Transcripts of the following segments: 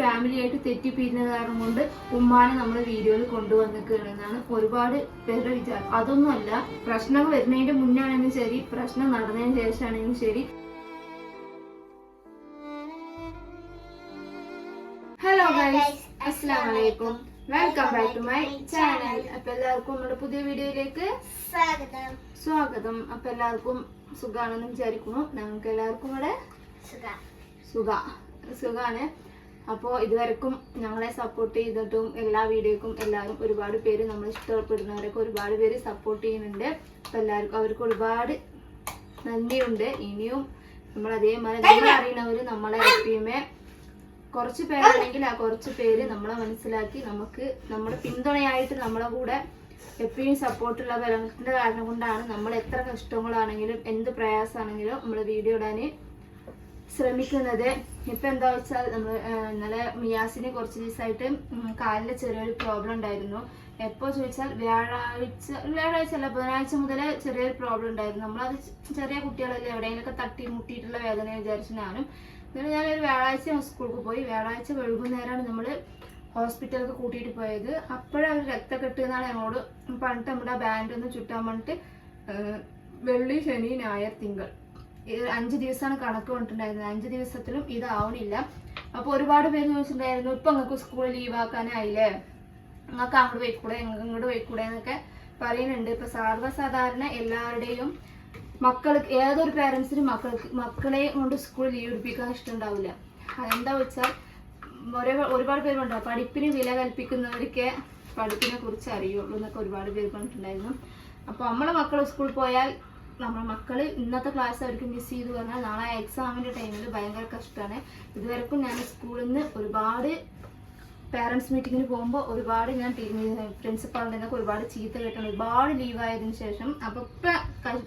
Family ആയിട്ട് തെറ്റിപ്പിരിഞ്ഞ കാരണം കൊണ്ട് ഉമ്മാനെ നമ്മൾ വീഡിയോയിൽ കൊണ്ടുവന്നിക്കുകയാണെന്നാണ് ഒരുപാട് പേരുടെ വിചാരം. അതൊന്നുമല്ല പ്രശ്നങ്ങൾ വരുന്നതിന്റെ മുന്നാണെങ്കിലും ശരി പ്രശ്നം നടന്നതിന് ശേഷമാണെങ്കിലും ശരി. ഹലോ ഗൈസ് അസ്സാം വലൈക്കും welcome back to my channel അപ്പൊ എല്ലാവർക്കും നമ്മുടെ പുതിയ വീഡിയോയിലേക്ക് സ്വാഗതം. സ്വാഗതം. അപ്പൊ എല്ലാവർക്കും സുഖാണെന്ന് വിചാരിക്കുന്നു. ഞങ്ങൾക്ക് എല്ലാവർക്കും ഇവിടെ സുഖ. സുഖാണ്. അപ്പോൾ ഇതുവരെക്കും ഞങ്ങളെ സപ്പോർട്ട് ചെയ്തിട്ടും എല്ലാ വീഡിയോക്കും എല്ലാവരും ഒരുപാട് പേര് നമ്മൾ ഇഷ്ടപ്പെടുന്നവരൊക്കെ ഒരുപാട് പേര് സപ്പോർട്ട് ചെയ്യുന്നുണ്ട്. അപ്പം എല്ലാവർക്കും അവർക്ക് ഒരുപാട് നന്ദിയുണ്ട്. ഇനിയും നമ്മൾ അതേമാതിരി നമ്മൾ നമ്മളെ എപ്പിയുമേ കുറച്ച് പേരാണെങ്കിൽ ആ കുറച്ച് പേര് നമ്മളെ മനസ്സിലാക്കി നമുക്ക് നമ്മുടെ പിന്തുണയായിട്ട് നമ്മളെ കൂടെ എപ്പോഴും സപ്പോർട്ടുള്ള ബലത്തിന്റെ കാരണം കൊണ്ടാണ് നമ്മൾ എത്ര കഷ്ടങ്ങളാണെങ്കിലും എന്ത് പ്രയാസമാണെങ്കിലും നമ്മൾ വീഡിയോ ഇടാൻ ശ്രമിക്കുന്നത്. ഇപ്പൊ എന്താ വെച്ചാൽ നമ്മൾ ഇന്നലെ മിയാസിന് കുറച്ച് ദിവസമായിട്ട് കാലിൽ ചെറിയൊരു പ്രോബ്ലം ഉണ്ടായിരുന്നു. എപ്പോ ചോദിച്ചാൽ വ്യാഴാഴ്ച വ്യാഴാഴ്ച അല്ല ബുധനാഴ്ച മുതലേ ചെറിയൊരു പ്രോബ്ലം ഉണ്ടായിരുന്നു. നമ്മളത് ചെറിയ കുട്ടികളല്ലേ എവിടെയെങ്കിലൊക്കെ തട്ടി മുട്ടിയിട്ടുള്ള വേദന വിചാരിച്ചു ഞാനും. എന്നിട്ട് ഞാനൊരു വ്യാഴാഴ്ച സ്കൂൾക്ക് പോയി. വ്യാഴാഴ്ച വൈകുന്നേരമാണ് നമ്മൾ ഹോസ്പിറ്റലിലേക്ക് കൂട്ടിയിട്ട് പോയത്. അപ്പോഴവർ രക്തക്കെട്ട് എന്നാണ് ഞങ്ങളോട് പണ്ട് നമ്മുടെ ബാൻഡ് ഒന്ന് ചുറ്റാൻ പറഞ്ഞിട്ട് വെള്ളി ശനി ഞായർ തിങ്കൾ. അഞ്ച് ദിവസമാണ് കണക്ക് കൊണ്ടിട്ടുണ്ടായിരുന്നത്. അഞ്ച് ദിവസത്തിലും ഇതാവണില്ല അപ്പോൾ ഒരുപാട് പേര് ചോദിച്ചിട്ടുണ്ടായിരുന്നു ഇപ്പൊ നിങ്ങൾക്ക് സ്കൂൾ ലീവ് ആക്കാനായില്ലേ നിങ്ങൾക്ക് അങ്ങോട്ട് പോയിക്കൂടെ? ഇങ്ങോട്ട് പോയിക്കൂടെ എന്നൊക്കെ പറയുന്നുണ്ട്. ഇപ്പൊ സർവസാധാരണ എല്ലാവരുടെയും മക്കൾക്ക് ഏതൊരു പേരൻസിനും മക്കൾക്ക് മക്കളെ കൊണ്ട് സ്കൂൾ ലീവ് എടുപ്പിക്കാൻ ഇഷ്ടമുണ്ടാവില്ല. അതെന്താ വെച്ചാൽ ഒരേ ഒരുപാട് പേരുണ്ട് പഠിപ്പിന് വില കൽപ്പിക്കുന്നവർക്ക് പഠിപ്പിനെ കുറിച്ച് അറിയുള്ളൂ എന്നൊക്കെ ഒരുപാട് പേര് പറഞ്ഞിട്ടുണ്ടായിരുന്നു. അപ്പോൾ നമ്മളെ മക്കൾ സ്കൂളിൽ പോയാൽ നമ്മുടെ മക്കൾ ഇന്നത്തെ ക്ലാസ് അവർക്ക് മിസ് ചെയ്തു പറഞ്ഞാൽ നാളെ എക്സാമിന്റെ ടൈമിൽ ഭയങ്കര കഷ്ടമാണ് ഇതുവരെക്കും ഞാൻ സ്കൂളിൽ നിന്ന് ഒരുപാട് പാരൻസ് മീറ്റിങ്ങിന് പോകുമ്പോൾ ഒരുപാട് ഞാൻ പ്രിൻസിപ്പാളിന്റെ നിന്നൊക്കെ ഒരുപാട് ചീത്ത കേട്ടാണ് ഒരുപാട് ലീവ് ആയതിനു ശേഷം അപ്പോൾ ഇപ്പം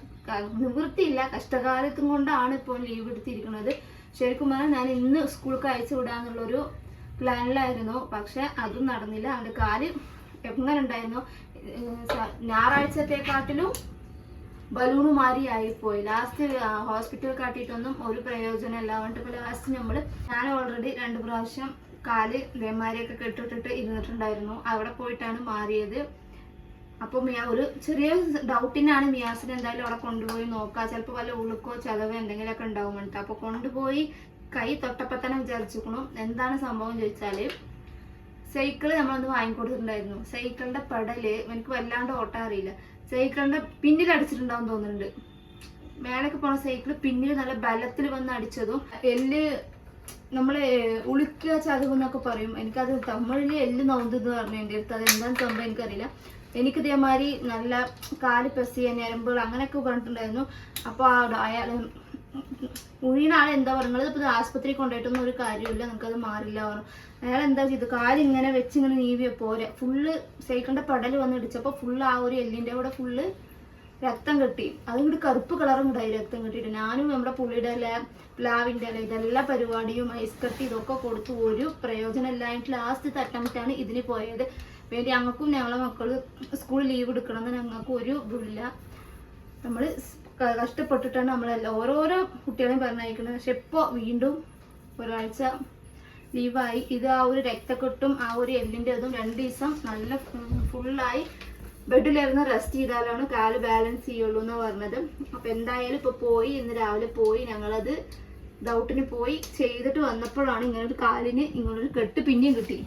നിവൃത്തിയില്ല. കഷ്ടകാലത്തും കൊണ്ടാണ് ഇപ്പോൾ ലീവ് എടുത്തിരിക്കുന്നത്. ശരിക്കും പറഞ്ഞാൽ ഞാൻ ഇന്ന് സ്കൂൾക്ക് അയച്ചു വിടാന്നുള്ളൊരു പ്ലാനിലായിരുന്നു പക്ഷെ അതും നടന്നില്ല. അവന്റെ കാൽ എങ്ങനെ ഉണ്ടായിരുന്നു ഞായറാഴ്ചത്തെക്കാട്ടിലും ബലൂണ് മാറി ആയിപ്പോയി. ലാസ്റ്റ് ഹോസ്പിറ്റൽ കാട്ടിയിട്ടൊന്നും ഒരു പ്രയോജനം ഇല്ല അതുകൊണ്ട് ഇപ്പോൾ ലാസ്റ്റ് നമ്മൾ ഞാൻ ഓൾറെഡി രണ്ട് പ്രാവശ്യം കാൽ ഇതേമാരിയൊക്കെ കെട്ടിട്ടിട്ട് ഇരുന്നിട്ടുണ്ടായിരുന്നു. അവിടെ പോയിട്ടാണ് മാറിയത്. അപ്പോൾ മിയാ ഒരു ചെറിയ ഡൗട്ടിനാണ് മിയാസിന് എന്തായാലും അവിടെ കൊണ്ടുപോയി നോക്കുക ചിലപ്പോൾ വല്ല ഉളുക്കോ ചതവോ എന്തെങ്കിലുമൊക്കെ ഉണ്ടാവും വേണ്ടിട്ട് അപ്പോൾ കൊണ്ടുപോയി കൈ തൊട്ടപ്പോൾ തന്നെ വിചാരിച്ചിരിക്കണു എന്താണ് സംഭവം ചോദിച്ചാൽ സൈക്കിൾ നമ്മളൊന്ന് വാങ്ങിക്കൊടുത്തിട്ടുണ്ടായിരുന്നു. സൈക്കിളിന്റെ പെടൽ എനിക്ക് വല്ലാണ്ട് ഓട്ടം അറിയില്ല. സൈക്കിളിന്റെ പിന്നിൽ അടിച്ചിട്ടുണ്ടാവും തോന്നുന്നുണ്ട്. മേലൊക്കെ പോണ സൈക്കിൾ പിന്നിൽ നല്ല ബലത്തിൽ വന്ന് അടിച്ചതും എല്ല് നമ്മൾ ഉളുക്കുക ചതവ് എന്നൊക്കെ പറയും. എനിക്കത് തമ്മിൽ എല്ല് നൗന്തെന്ന് പറഞ്ഞു എന്റെ അത് എന്താണെന്ന് സംഭവം എനിക്കറിയില്ല. എനിക്ക് ഇതേമാതിരി നല്ല കാൽ ചെയ്യാൻ ഞരമ്പുകൾ അങ്ങനെയൊക്കെ പറഞ്ഞിട്ടുണ്ടായിരുന്നു അപ്പോൾ അയാൾ ഉഴിയണ ആൾ എന്താ പറയുന്നത് ഇപ്പോൾ ആസ്പത്രി കൊണ്ടുപോയിട്ടൊന്നും ഒരു കാര്യമില്ല നിങ്ങൾക്കത് മാറില്ല പറഞ്ഞു. അയാൾ എന്താ ചെയ്തു കാൽ ഇങ്ങനെ വെച്ച് ഇങ്ങനെ നീവിയ പോരെ. ഫുള്ള് സൈക്കിളിന്റെ പടൽ വന്ന് ഇടിച്ചപ്പോൾ ഫുള്ള് ആ ഒരു എല്ലിന്റെ കൂടെ ഫുള്ള് രക്തം കെട്ടി. അതുകൊണ്ട് കറുപ്പ് കളറും ഉണ്ടായി രക്തം കെട്ടിട്ട് ഞാനും നമ്മുടെ പുള്ളിയുടെ ഇല പ്ലാവിന്റെ ഇല ഇതെല്ലാ പരിപാടിയും ഐസ് കട്ടി ഇതൊക്കെ കൊടുത്തു ഒരു പ്രയോജനം ഇല്ലായിട്ട് ലാസ്റ്റ് അറ്റംപ്റ്റാണ് ഇതിന് പോയത്. വേണ്ടി ഞങ്ങൾക്കും ഞങ്ങളെ മക്കൾ സ്കൂൾ ലീവ് എടുക്കണമെന്ന് ഞങ്ങൾക്ക് ഒരു ഇതില്ല നമ്മൾ കഷ്ടപ്പെട്ടിട്ടാണ് നമ്മളെല്ലാം ഓരോരോ കുട്ടികളെയും പറഞ്ഞയക്കുന്നത്. പക്ഷെ ഇപ്പോൾ വീണ്ടും ഒരാഴ്ച ലീവായി. ഇത് ആ ഒരു രക്തക്കെട്ടും ആ ഒരു എല്ലിന്റെ ഇതും രണ്ട് ദിവസം നല്ല ഫുള്ളായി ബെഡിലിരുന്ന് റെസ്റ്റ് ചെയ്താലാണ് കാൽ ബാലൻസ് ചെയ്യുള്ളൂ എന്ന് പറഞ്ഞത്. അപ്പം എന്തായാലും ഇപ്പോൾ പോയി ഇന്ന് രാവിലെ പോയി ഞങ്ങളത് ഡൗട്ടിന് പോയി ചെയ്തിട്ട് വന്നപ്പോഴാണ് ഇങ്ങനൊരു കാലിന് ഇങ്ങനൊരു കെട്ട് പിന്നെയും കിട്ടി.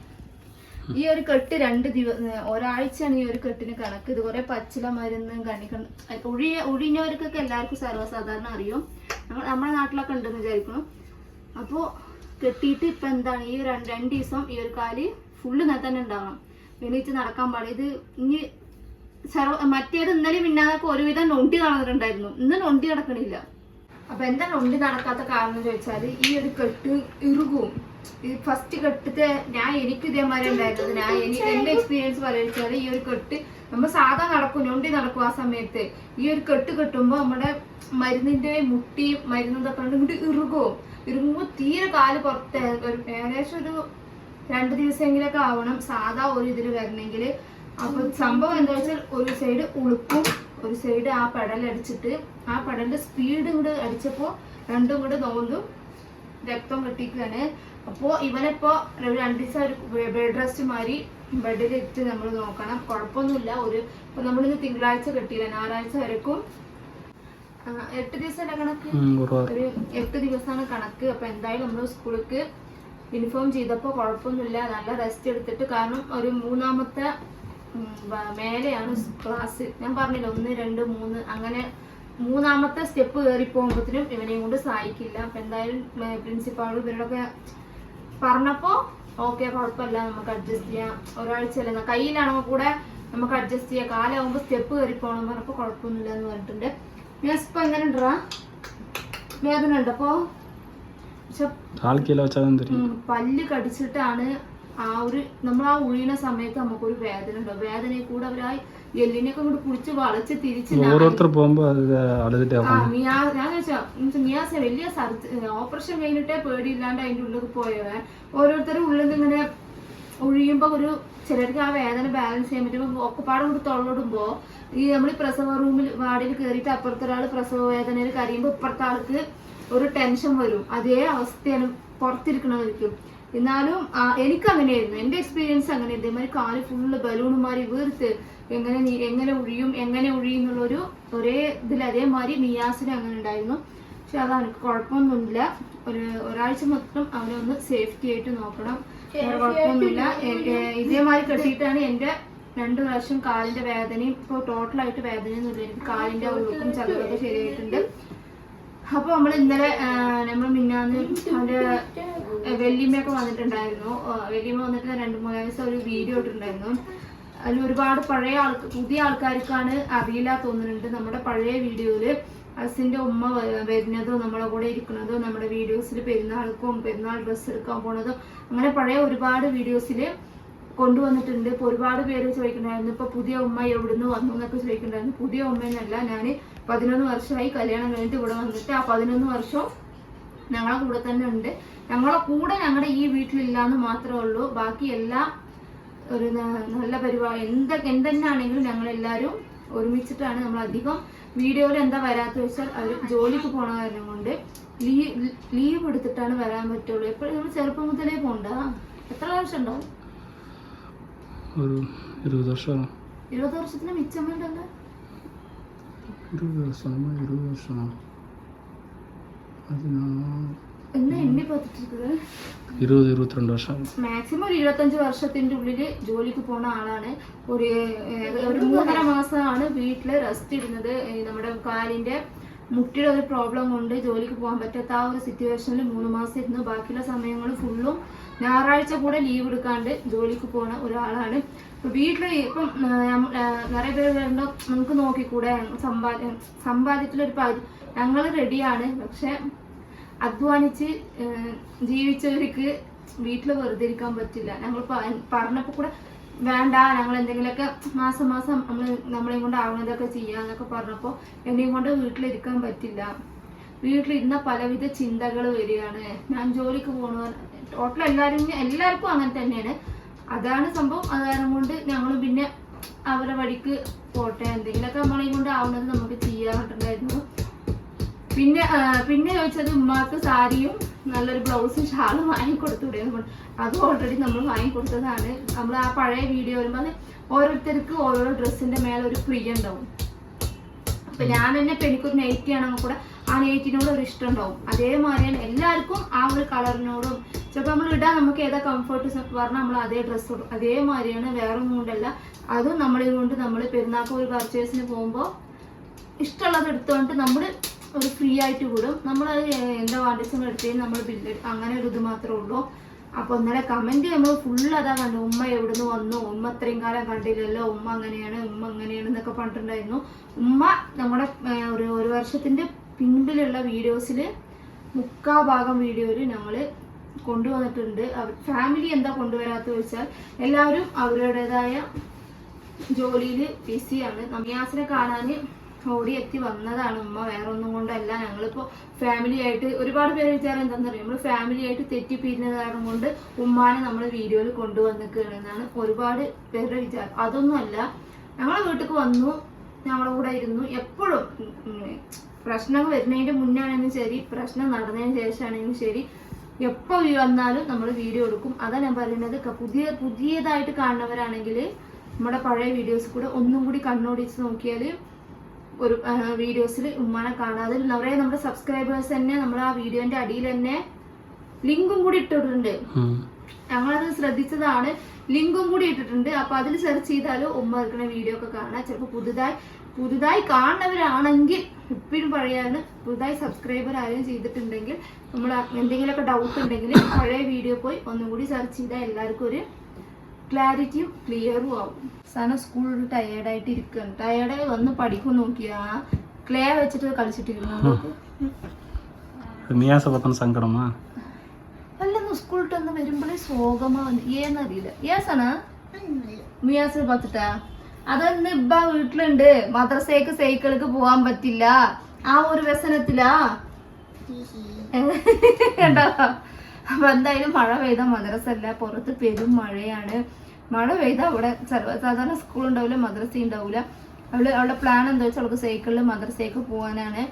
ഈ ഒരു കെട്ട് രണ്ട് ദിവസം ഒരാഴ്ചയാണ് ഈ ഒരു കെട്ടിന് കണക്ക്. ഇത് കുറെ പച്ചില മരുന്ന് കണിക്കണം ഒഴിയ ഒഴിഞ്ഞവർക്കൊക്കെ എല്ലാവർക്കും സർവസാധാരണ അറിയും. നമ്മൾ നമ്മുടെ നാട്ടിലൊക്കെ ഉണ്ടെന്ന് വിചാരിക്കണം അപ്പോൾ കെട്ടിയിട്ട് ഇപ്പം എന്താണ്? ഈ രണ്ട് രണ്ട് ദിവസം ഈ ഒരു കാൽ ഫുള്ള് ഞാൻ തന്നെ ഉണ്ടാവണം. എണീറ്റ് നടക്കാൻ പാടില്ല. ഇത് ഇനി സർവ മറ്റേത് ഇന്നലെ മിന്നാതൊക്കെ ഒരുവിധം നൊണ്ടി നടന്നിട്ടുണ്ടായിരുന്നു. ഇന്ന് നൊണ്ടി നടക്കണില്ല. അപ്പൊ എന്താണ് ഉണ്ട് നടക്കാത്ത കാരണം ചോദിച്ചാൽ ഈ ഒരു കെട്ട് ഇറുകും. ഈ ഫസ്റ്റ് കെട്ടത്തെ ഞാൻ എനിക്ക് ഇതേമാതിരി ഉണ്ടായിരുന്നത്. ഞാൻ എനിക്ക് എന്റെ എക്സ്പീരിയൻസ് പറയുവെച്ചാൽ ഈ ഒരു കെട്ട് നമ്മൾ സാധാ നടക്കും. ഞൊണ്ടി നടക്കും ആ സമയത്ത്. ഈ ഒരു കെട്ട് കെട്ടുമ്പോൾ നമ്മുടെ മരുന്നിന്റെ മുട്ടി മരുന്ന് ഇതൊക്കെ ഉണ്ട് ഇങ്ങോട്ട് ഇറുകും. ഇറുകുമ്പോൾ തീരെ കാൽ പുറത്ത് ഒരു ഏകദേശം ഒരു രണ്ട് ദിവസമെങ്കിലൊക്കെ ആവണം സാധാ ഒരു ഇതിൽ വരണമെങ്കിൽ അപ്പൊ സംഭവം എന്താ വെച്ചാൽ ഒരു സൈഡ് ഉളുക്കും ഒരു സൈഡ് ആ പടലടിച്ചിട്ട് ആ പടലിന്റെ സ്പീഡ് കൂടെ അടിച്ചപ്പോൾ രണ്ടും കൂടെ നോന്നും രക്തം കെട്ടിക്കുകയാണ് അപ്പോൾ ഇവനിപ്പോ രണ്ട് ദിവസം ഒരു ബെഡ് റെസ്റ്റ് മാറി ബെഡിലിട്ട് നമ്മൾ നോക്കണം. കുഴപ്പമൊന്നുമില്ല ഒരു ഇപ്പൊ നമ്മളിന്ന് തിങ്കളാഴ്ച കെട്ടിയില്ല. ഞായറാഴ്ച വരക്കും. എട്ട് ദിവസം കണക്ക്. ഒരു എട്ട് ദിവസമാണ് കണക്ക്. അപ്പൊ എന്തായാലും നമ്മൾ സ്കൂളിലേക്ക് യൂണിഫോം ചെയ്തപ്പോൾ കുഴപ്പമൊന്നുമില്ല നല്ല റെസ്റ്റ് എടുത്തിട്ട് കാരണം ഒരു മൂന്നാമത്തെ മേലെയാണ് ക്ലാസ് ഞാൻ പറഞ്ഞില്ല ഒന്ന് രണ്ട് മൂന്ന് അങ്ങനെ മൂന്നാമത്തെ സ്റ്റെപ്പ് കയറി പോകുമ്പോഴത്തേനും ഇവനെയും കൊണ്ട് സഹായിക്കില്ല. അപ്പൊ എന്തായാലും പ്രിൻസിപ്പാളും ഇവരോടൊക്കെ പറഞ്ഞപ്പോ ഓക്കെ കുഴപ്പമില്ല നമുക്ക് അഡ്ജസ്റ്റ് ചെയ്യാം. ഒരാഴ്ച അല്ല കയ്യിലാണെങ്കിൽ കൂടെ നമുക്ക് അഡ്ജസ്റ്റ് ചെയ്യാം. കാലാവുമ്പോ സ്റ്റെപ്പ് കയറി പോകണം പറഞ്ഞപ്പോ കുഴപ്പമൊന്നുമില്ല എന്ന് പറഞ്ഞിട്ടുണ്ട്. ഞാൻ ഇപ്പൊ എങ്ങനെ ഉണ്ടാ വേദന ഉണ്ടപ്പോ പക്ഷെ പല്ല് കടിച്ചിട്ടാണ് ആ ഒരു നമ്മൾ ആ ഉഴിയണ സമയത്ത് നമുക്കൊരു വേദന ഉണ്ടാവും. വേദനയെ കൂടെ അവരായി ആ എല്ലിനെയൊക്കെ കൂടെ കുടിച്ച് വളച്ച് തിരിച്ച് ഓരോരുത്തർ വലിയ ഓപ്പറേഷൻ കഴിഞ്ഞിട്ടേ പേടിയില്ലാണ്ട് അതിന്റെ ഉള്ളിൽ പോയവൻ ഓരോരുത്തരും ഉള്ളിൽ ഇങ്ങനെ ഒഴിയുമ്പോ ഒരു ചിലർക്ക് ആ വേദന ബാലൻസ് ചെയ്യാൻ പറ്റുമ്പോൾ ഒക്കെപ്പാടും കൂടി തൊള്ളിടുമ്പോ ഈ നമ്മൾ പ്രസവ റൂമിൽ വാർഡിൽ കയറിയിട്ട് അപ്പുറത്തൊരാൾ പ്രസവ വേദനയിൽ കരയുമ്പോ ഇപ്പുറത്തെ ആൾക്ക് ഒരു ടെൻഷൻ വരും. അതേ അവസ്ഥയാണ് പുറത്തിരിക്കണവർക്കും എന്നാലും എനിക്ക് അങ്ങനെയായിരുന്നു എന്റെ എക്സ്പീരിയൻസ് അങ്ങനെ ഇതേമാതിരി കാൽ ഫുള്ള് ബലൂണുമാരി വീർത്ത് എങ്ങനെ നീ എങ്ങനെ ഒഴിയും എങ്ങനെ ഒഴിയും എന്നുള്ളൊരു ഒരേ ഇതിൽ അതേമാതിരി മിയാസിന് അങ്ങനെ ഉണ്ടായിരുന്നു. പക്ഷെ അത് അവനക്ക് കുഴപ്പമൊന്നുമില്ല. ഒരു ഒരാഴ്ച മൊത്തം അവനെ ഒന്ന് സേഫ്റ്റി ആയിട്ട് നോക്കണം. വേറെ കുഴപ്പമൊന്നുമില്ല. ഇതേമാതിരി കെട്ടിയിട്ടാണ് എന്റെ രണ്ടു പ്രാവശ്യം കാലിന്റെ വേദനയും ഇപ്പോൾ ടോട്ടലായിട്ട് വേദനയൊന്നുമില്ല എനിക്ക് കാലിന്റെ ഉള്ളുക്കും ചതവൊക്കെ ശരിയായിട്ടുണ്ട്. അപ്പൊ നമ്മൾ ഇന്നലെ നമ്മൾ മിന്നാന്ന് അവന്റെ വെല്ലിമ്മയൊക്കെ വന്നിട്ടുണ്ടായിരുന്നു. വെല്ലിമ്മ വന്നിട്ട് രണ്ട് മൂന്ന് ദിവസം ഒരു വീഡിയോ ഇട്ടിട്ടുണ്ടായിരുന്നു. അതിൽ ഒരുപാട് പഴയ ആൾക്ക് പുതിയ ആൾക്കാർക്കാണ് അറിയില്ല തോന്നുന്നുണ്ട് നമ്മുടെ പഴയ വീഡിയോയിൽ. അസിന്റെ ഉമ്മ വരുന്നതോ നമ്മളെ കൂടെ ഇരിക്കുന്നതോ നമ്മുടെ വീഡിയോസിൽ പെരുന്നാൾക്കും പെരുന്നാൾ ഡ്രസ്സ് എടുക്കാൻ പോണതോ അങ്ങനെ പഴയ ഒരുപാട് വീഡിയോസിൽ കൊണ്ടുവന്നിട്ടുണ്ട്. ഇപ്പൊ ഒരുപാട് പേര് ചോദിക്കണ്ടായിരുന്നു ഇപ്പൊ പുതിയ ഉമ്മ എവിടുന്ന് വന്നു എന്നൊക്കെ ചോദിക്കണ്ടായിരുന്നു പുതിയ ഉമ്മയെന്നല്ല ഞാൻ പതിനൊന്ന് വർഷമായി കല്യാണം കഴിഞ്ഞിട്ട് ഇവിടെ വന്നിട്ട് ആ പതിനൊന്ന് വർഷം ഞങ്ങളെ കൂടെ തന്നെ ഉണ്ട്. ഞങ്ങളെ കൂടെ ഞങ്ങളുടെ ഈ വീട്ടിലില്ലാന്ന് മാത്രമേ ഉള്ളൂ. ബാക്കി എല്ലാ ഒരു നല്ല പരിപാടി എന്തൊക്കെ എന്തെന്നാണെങ്കിലും ഞങ്ങൾ ഞങ്ങളെല്ലാവരും ഒരുമിച്ചിട്ടാണ് നമ്മൾ അധികം വീഡിയോയിൽ എന്താ വരാത്ത വെച്ചാൽ അവർ ജോലിക്ക് പോണ കാരണം കൊണ്ട് ലീവ് ലീവ് എടുത്തിട്ടാണ് വരാൻ പറ്റുള്ളൂ. എപ്പോഴും നമ്മൾ ചെറുപ്പം മുതലേ പോണ്ട? എത്ര വർഷം ഉണ്ടാവും? ഒരു ഇരുപത് വർഷം ഇരുപത് വർഷത്തിന് മിച്ചം വേണ്ടല്ലോ ഇരുപത് വർഷമാ ഇരുപത് വർഷമാണ്? അതിനാ എന്നാ എണ്ണി പത്തിട്ടിരിക്കുന്നത് ഇരുപത് ഇരുപത്തിരണ്ട് വർഷം. മാക്സിമം ഒരു ഇരുപത്തഞ്ച് വർഷത്തിന്റെ ഉള്ളിൽ ജോലിക്ക് പോണ ആളാണ്. ഒരു ഒരു മൂന്നര മാസമാണ് വീട്ടിൽ റെസ്റ്റ് ഇടുന്നത്. നമ്മുടെ കാലിന്റെ മുട്ടിയുടെ ഒരു പ്രോബ്ലം കൊണ്ട് ജോലിക്ക് പോകാൻ പറ്റാത്ത ആ ഒരു സിറ്റുവേഷനിൽ മൂന്ന് മാസം ഇരുന്നു ബാക്കിയുള്ള സമയങ്ങൾ ഫുള്ളും ഞായറാഴ്ച കൂടെ ലീവ് എടുക്കാണ്ട് ജോലിക്ക് പോണ ഒരാളാണ്. ഇപ്പൊ വീട്ടിൽ ഇപ്പം നിറയെ പേര് വരുമ്പോ നമുക്ക് നോക്കിക്കൂടെ? സമ്പാദ്യ സമ്പാദ്യത്തിലൊരു പകുതി ഞങ്ങൾ റെഡിയാണ് പക്ഷെ അധ്വാനിച്ച് ജീവിച്ചവർക്ക് വീട്ടിൽ വെറുതെ ഇരിക്കാൻ പറ്റില്ല. ഞങ്ങൾ പറഞ്ഞപ്പോൾ കൂടെ വേണ്ട ഞങ്ങൾ എന്തെങ്കിലുമൊക്കെ മാസം മാസം നമ്മൾ നമ്മളെയും കൊണ്ട് ആവുന്നതൊക്കെ ചെയ്യാന്നൊക്കെ പറഞ്ഞപ്പോൾ എന്നെയും കൊണ്ട് വീട്ടിലിരിക്കാൻ പറ്റില്ല. വീട്ടിലിരുന്ന പലവിധ ചിന്തകൾ വരികയാണ്. ഞാൻ ജോലിക്ക് പോകണ ടോട്ടൽ എല്ലാവരും എല്ലാവർക്കും അങ്ങനെ തന്നെയാണ്. അതാണ് സംഭവം. അത് കാരണം കൊണ്ട് ഞങ്ങൾ പിന്നെ അവരുടെ വഴിക്ക് പോട്ടെ. എന്തെങ്കിലുമൊക്കെ നമ്മളെയും കൊണ്ട് ആവുന്നത് നമുക്ക് ചെയ്യാറുണ്ടായിരുന്നു. പിന്നെ പിന്നെ ചോദിച്ചത് ഉമ്മാക്ക് സാരിയും നല്ലൊരു ബ്ലൗസും ഷാളും വാങ്ങിക്കൊടുത്തൂടെ. അത് ഓൾറെഡി നമ്മൾ വാങ്ങിക്കൊടുത്തതാണ്. നമ്മൾ ആ പഴയ വീഡിയോ വരുമ്പോൾ ഓരോരുത്തർക്ക് ഓരോ ഡ്രസ്സിന്റെ മേലെ ഒരു പ്രിയ ഉണ്ടാവും. അപ്പൊ ഞാൻ തന്നെ ഇപ്പൊ എനിക്കൊരു നൈറ്റി ആണെങ്കിൽ കൂടെ ആ നെയ്റ്റിനോട് ഒരു ഇഷ്ടം ഉണ്ടാവും. അതേമാതിരിയാണ് എല്ലാവർക്കും ആ ഒരു കളറിനോടും ചിലപ്പോൾ നമ്മൾ ഇടാൻ നമുക്ക് ഏതാ കംഫർട്ട് പറഞ്ഞാൽ നമ്മൾ അതേ ഡ്രസ്സ് ഇടും. അതേമാതിരിയാണ് വേറെ ഒന്നും കൊണ്ടല്ല അതും നമ്മളെ കൊണ്ട് നമ്മൾ പെരുന്നാൾക്ക് ഒരു പർച്ചേസിന് പോകുമ്പോൾ ഇഷ്ടമുള്ളത് എടുത്തുകൊണ്ട് നമ്മൾ ഒരു ഫ്രീ ആയിട്ട് വിടും. നമ്മൾ എന്താ വാണ്ടിച്ചും എടുത്തേ നമ്മൾ ബില്ല് അങ്ങനെ ഒരു ഇത് മാത്രമേ ഉള്ളൂ. അപ്പൊ ഇന്നലെ കമന്റ് നമ്മൾ ഫുൾ അതാ കണ്ടു. ഉമ്മ എവിടുന്ന് വന്നു? ഉമ്മ ഇത്രയും കാലം കണ്ടില്ലല്ലോ. ഉമ്മ അങ്ങനെയാണ് ഉമ്മ അങ്ങനെയാണ് എന്നൊക്കെ പറഞ്ഞിട്ടുണ്ടായിരുന്നു. ഉമ്മ നമ്മുടെ ഒരു ഒരു വർഷത്തിന്റെ പിൻപിലുള്ള വീഡിയോസിൽ മുക്കാ ഭാഗം വീഡിയോയിൽ ഞങ്ങൾ കൊണ്ടുവന്നിട്ടുണ്ട്. ഫാമിലി എന്താ കൊണ്ടുവരാത്ത വെച്ചാൽ എല്ലാവരും അവരുടേതായ ജോലിയിൽ ബിസിയാണ്. നമിയാസിനെ കാണാൻ ഓടി എത്തി വന്നതാണ് ഉമ്മ. വേറെ ഒന്നും കൊണ്ടല്ല. ഞങ്ങളിപ്പോ ഫാമിലി ആയിട്ട് ഒരുപാട് പേര് വിചാരം എന്താണെന്ന് അറിയാം നമ്മൾ ഫാമിലി ആയിട്ട് തെറ്റിപ്പിരിഞ്ഞ കാരണം കൊണ്ട് ഉമ്മാനെ നമ്മൾ വീഡിയോയിൽ കൊണ്ടുവന്നിരിക്കുകയാണെന്നാണ് ഒരുപാട് പേരുടെ വിചാരം. അതൊന്നുമല്ല. ഞങ്ങളെ വീട്ടിൽ വന്നു. ഞങ്ങളുടെ കൂടെ ഇരുന്നു. എപ്പോഴും പ്രശ്നങ്ങൾ വരുന്നതിന്റെ മുന്നാണെങ്കിലും ശരി പ്രശ്നം നടന്നതിന് ശേഷമാണെങ്കിലും ശരി. എപ്പോൾ വന്നാലും നമ്മൾ വീഡിയോ എടുക്കും. അതാ ഞാൻ പറയുന്നത്. പുതിയ പുതിയതായിട്ട് കാണുന്നവരാണെങ്കിൽ നമ്മുടെ പഴയ വീഡിയോസ് കൂടെ ഒന്നും കൂടി കണ്ണോടിച്ച് നോക്കിയാൽ ഒരു വീഡിയോസിൽ ഉമ്മാനെ കാണാതെ നിറയെ നമ്മുടെ സബ്സ്ക്രൈബേഴ്സ് തന്നെ നമ്മൾ ആ വീഡിയോന്റെ അടിയിൽ തന്നെ ലിങ്കും കൂടി ഇട്ടിട്ടുണ്ട്. ഞങ്ങളത് ശ്രദ്ധിച്ചതാണ്. ലിങ്കും കൂടി ഇട്ടിട്ടുണ്ട്. അപ്പൊ അതിൽ സെർച്ച് ചെയ്താൽ ഉമ്മ എടുക്കുന്ന വീഡിയോ ഒക്കെ കാണാം. ചിലപ്പോൾ പുതുതായി പുതുതായി കാണുന്നവരാണെങ്കിൽ ഇപ്പോഴും പഴയാണ് പുതുതായി സബ്സ്ക്രൈബർ ആരും ചെയ്തിട്ടുണ്ടെങ്കിൽ നമ്മൾ എന്തെങ്കിലുമൊക്കെ ഡൗട്ട് ഉണ്ടെങ്കിൽ പഴയ വീഡിയോ പോയി ഒന്നും കൂടി സെർച്ച് ചെയ്താൽ എല്ലാവർക്കും ഒരു ക്ലാരിറ്റിയും ക്ലിയറും ആവും. സാധനം സ്കൂളിൽ ടയേർഡായിട്ട് ഇരിക്കുകയാണ് ടയേർഡായി വന്ന് പഠിക്കും നോക്കിയാ. ക്ലേ വെച്ചിട്ട് കളിച്ചിട്ടിരുന്നു സങ്കടമാ. അല്ലെന്ന് സ്കൂളിട്ട് ഒന്ന് വരുമ്പോഴേ ശോകമാ ഏന്നറിയില്ല. ഏസാണ് മിയാസ് പത്തിട്ടാ? അതൊന്ന് ഇബ്ബ വീട്ടിലുണ്ട്. മദ്രസേക്ക് സൈക്കിൾക്ക് പോവാൻ പറ്റില്ല. ആ ഒരു വ്യസനത്തിലാ? കേട്ടോ അപ്പൊ എന്തായാലും മഴ പെയ്ത മദ്രസ അല്ല പുറത്ത് പെരും മഴയാണ്. മഴ പെയ്ത അവിടെ സർവസാധാരണ സ്കൂൾ ഉണ്ടാവില്ല മദ്രസ ഉണ്ടാവില്ല അവൾ അവളുടെ പ്ലാൻ എന്താ വെച്ചാൽ അവൾക്ക് സൈക്കിളിൽ മദ്രസയ്ക്ക് പോകാനാണ്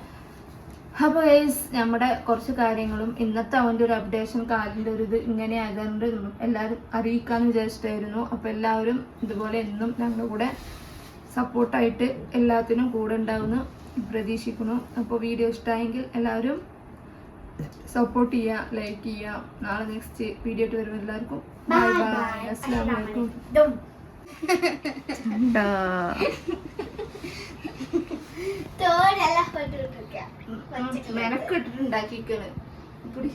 അപ്പോൾ ഗൈസ് നമ്മുടെ കുറച്ച് കാര്യങ്ങളും ഇന്നത്തെ അവന്റെ ഒരു അപ്ഡേഷൻ കാലിന്റെ ഒരു ഇത് ഇങ്ങനെ ആയതുകൊണ്ട് നമ്മൾ എല്ലാവരും അറിയിക്കാമെന്ന് വിചാരിച്ചിട്ടായിരുന്നു. അപ്പോൾ എല്ലാവരും ഇതുപോലെ എന്നും ഞങ്ങളുടെ കൂടെ സപ്പോർട്ടായിട്ട് എല്ലാത്തിനും കൂടെ ഉണ്ടാവുമെന്ന് പ്രതീക്ഷിക്കുന്നു. അപ്പോൾ വീഡിയോ ഇഷ്ടമായെങ്കിൽ എല്ലാവരും സപ്പോർട്ട് ചെയ്യുക ലൈക്ക് ചെയ്യുക. നാളെ നെക്സ്റ്റ് വീഡിയോ ആയിട്ട് വരുമ്പോൾ എല്ലാവർക്കും. ബൈ ബൈ അസ്സാം വലൈക്കും തോടെല്ലാം മെനക്കിട്ടിട്ടുണ്ടാക്കിക്കണ് ഇപ്പിടി